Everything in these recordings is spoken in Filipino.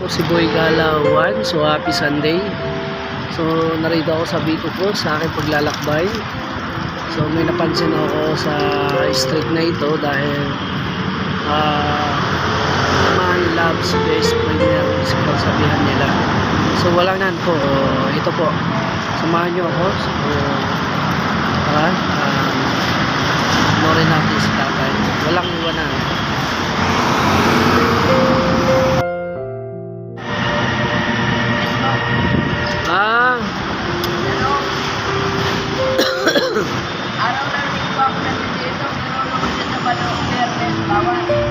po si Boy Gala 1. So, happy Sunday. So, narito ako sa Bito ko sa aking paglalakbay. So, may napansin ako sa street na ito dahil ah man loves best niya sa pagsabihan nila. So, walang nan po. Oh, ito po. Samahan niyo ako. So, tara. Um, Norin natin si tatay.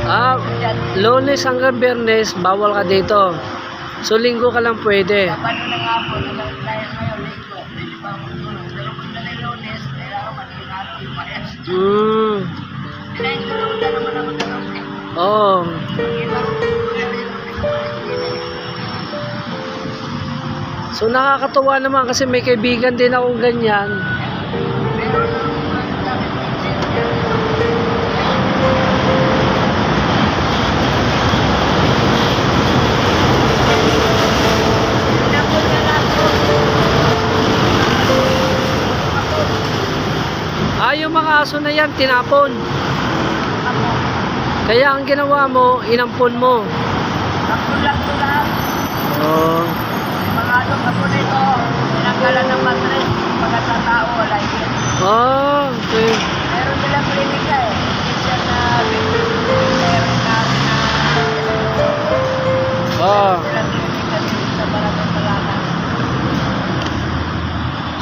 Ah, lunes hanggang biyernes, bawal ka dito. So, linggo ka lang pwede. Sabado na nga po, tayo ngayon, linggo, pwede So, nakakatuwa naman kasi may kaibigan din akong ganyan. Yung mga aso na yan, tinapon. Kaya ang ginawa mo, inampon mo. tapon lang ko lahat. Oo. May mga ano ako nito, tinanggalan ng matres, mga wala yun. Oh, okay. Meron nilang klinika eh. Teacher na meron na Oh. Salamat.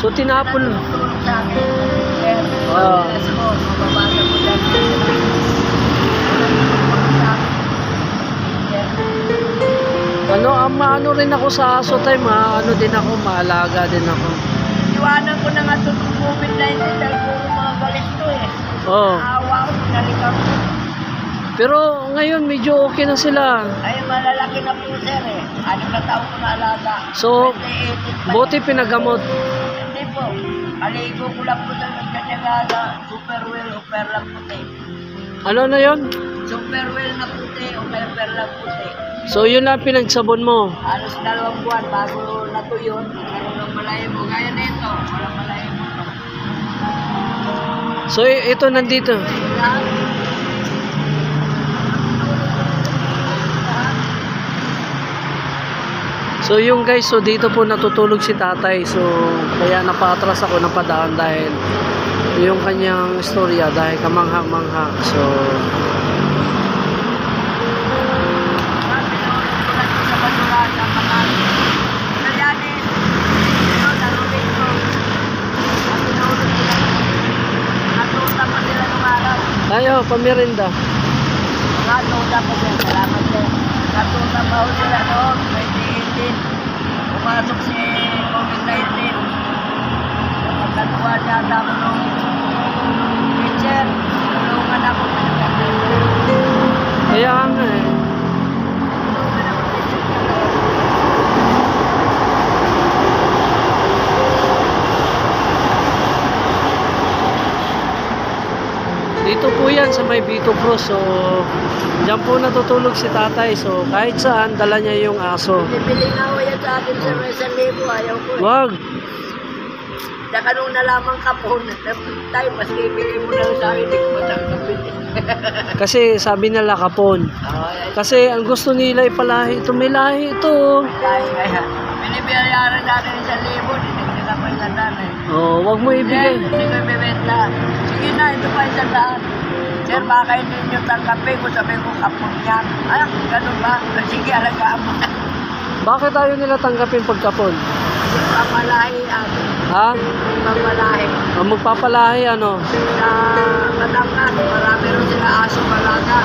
So, tinapon. Natutulong sa Ano, maano rin ako sa aso time ha. Ano din ako, maalaga din ako. Iwanan ko na nga ito ng COVID-19 dahil puro mga galit to eh. Oh. Naawa ko, ko. Pero ngayon, medyo okay na sila. Ay, malalaki na po sir eh. Ano na taon ko na alaga. So, 28 pa Buti pinagamot. Hindi po. Aligo ko lang po sa nagkanyagaga. Super well o perlang puti. Ano na yon? Super well na puti o kaya perlang puti. So, yun lang pinagsabon mo. Halos dalawang buwan bago natuyo. Meron ng malayo mo. Gaya nito. Walang malayo mo. So, ito nandito. So, yung guys, so dito po natutulog si tatay. So, kaya napatras ako ng padaan dahil yung kanyang istorya dahil kamangha-mangha. So, Sabi na ulit ko lang sa basurahan ng mga Kayanin. Ito, narulit ko. Sabi na ulit ko lang. Natuta pa sila nung araw. tayo, pamirinda. Natuta pa sila. Salamat sir. Natuta pa ho sila noon. 2018. Pumasok si COVID-19. Magkatuwa yata ako nung teacher. Tulungan ako. Kaya nga eh. Dito po yan sa may Bito Cross. So, dyan po natutulog si tatay. So, kahit saan, dala niya yung aso. Bibili nga ho yan sa akin sa may. Ayaw ko. eh. Wag. Saka nung nalaman ka po, tayo, mas bibili mo na lang sa akin, hindi ko matanggapin. Kasi sabi nila kapon. Ay, Kasi ang gusto nila ipalahi ito. May lahi ito. kaya kaya. Binibiyayaran natin libo, hindi na pa isang daan Oh, wag mo ibigay. hindi ko ibibenta. Sige na, ito pa isang daan. Sir, baka hindi nyo tanggapin kung sabihin ko kapon yan. Ah, ganun ba? Sige, alagaan mo na. Bakit tayo nila tanggapin pagkapon? Pamalahi, ano, Ha? pamalahi. Ang magpapalahi ano? Sa Batangas, marami rin sila aso malaga.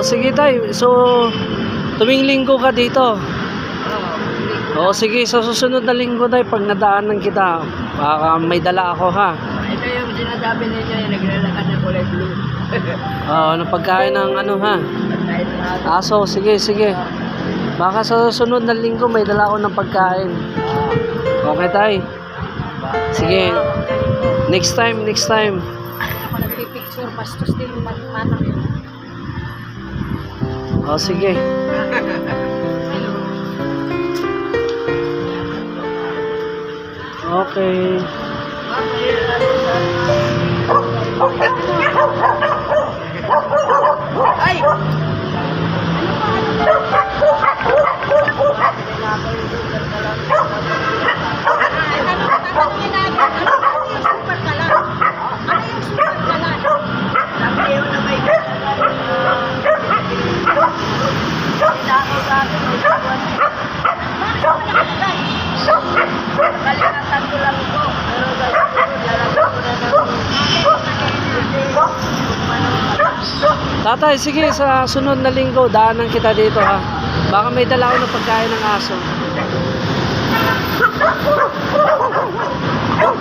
O sige tay, so tuwing linggo ka dito. O sige, sa susunod na linggo tay, pag nadaanan kita, baka may dala ako ha. Ito yung sinasabi ninyo, yung naglalakad ng kulay blue. Oo, ng pagkain ng ano ha. Na Aso, sige, sige. Baka sa susunod na linggo may dala ako ng pagkain. Okay, tay? Sige. Next time, next time. ako nagpipicture, bastos din yung O, sige. Okay. Ay! Kalimatan ko lang ito. Pero gagawin ko, lalagyan ko na Tatay, sige, sa sunod na linggo, daanan kita dito ha. Baka may dala ako ng pagkain ng aso.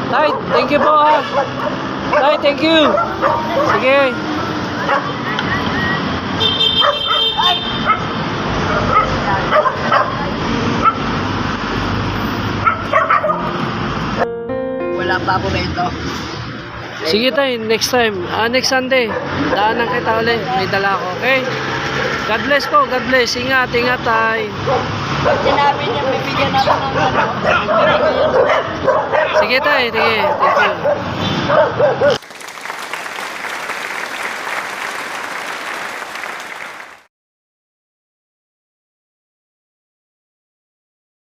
Tay, thank you po ha. Tay, thank you. Sige. Wala pa po ba ito? Sige tay, next time. Ah, next Sunday. Daanan kita ulit. May dala ako, okay? God bless po, God bless. Ingat, ingat tay. Sinabi niya, bibigyan ako ng ano. Sige tay, sige. Thank you.